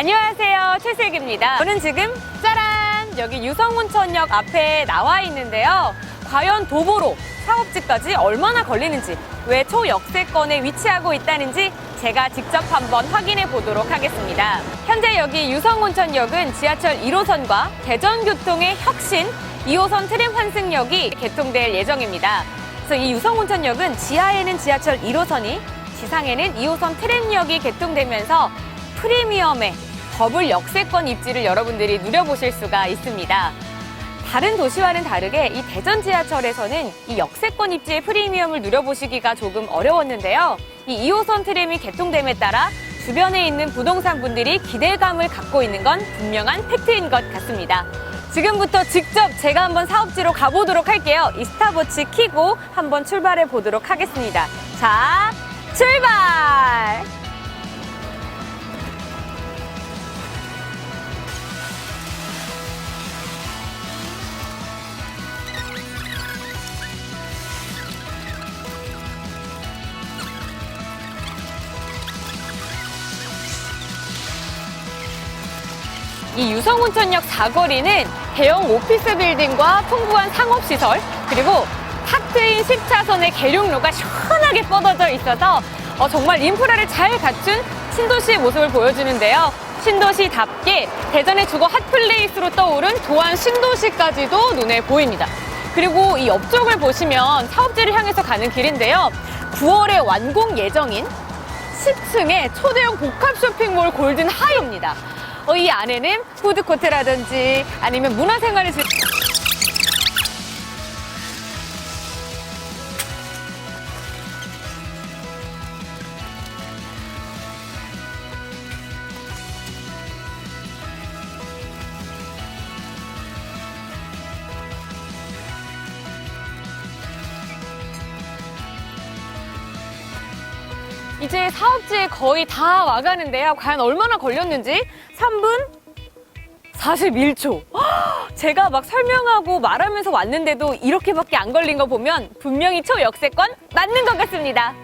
안녕하세요. 최슬기입니다. 저는 지금 짜란! 여기 유성운천역 앞에 나와 있는데요. 과연 도보로 사업지까지 얼마나 걸리는지, 왜 초역세권에 위치하고 있다는지 제가 직접 한번 확인해 보도록 하겠습니다. 현재 여기 유성운천역은 지하철 1호선과 대전교통의 혁신 2호선 트램 환승역이 개통될 예정입니다. 그래서 이 유성운천역은 지하에는 지하철 1호선이 지상에는 2호선 트램역이 개통되면서 프리미엄의 더블 역세권 입지를 여러분들이 누려보실 수가 있습니다. 다른 도시와는 다르게 이 대전 지하철에서는 이 역세권 입지의 프리미엄을 누려보시기가 조금 어려웠는데요. 이 2호선 트램이 개통됨에 따라 주변에 있는 부동산 분들이 기대감을 갖고 있는 건 분명한 팩트인 것 같습니다. 지금부터 직접 제가 한번 사업지로 가보도록 할게요. 이 스타워치 키고 한번 출발해 보도록 하겠습니다. 자, 출발! 이 유성운천역 사거리는 대형 오피스 빌딩과 풍부한 상업시설 그리고 탁 트인 10차선의 계룡로가 시원하게 뻗어져 있어서 어, 정말 인프라를 잘 갖춘 신도시의 모습을 보여주는데요. 신도시답게 대전의 주거 핫플레이스로 떠오른 도안 신도시까지도 눈에 보입니다. 그리고 이 옆쪽을 보시면 사업지를 향해서 가는 길인데요. 9월에 완공 예정인 10층의 초대형 복합 쇼핑몰 골든 하이입니다. 어, 이 안에는 푸드코트라든지 아니면 문화생활을 즐... 이제 사업지에 거의 다 와가는데요. 과연 얼마나 걸렸는지 3분 41초. 제가 막 설명하고 말하면서 왔는데도 이렇게밖에 안 걸린 거 보면 분명히 초역세권 맞는 것 같습니다.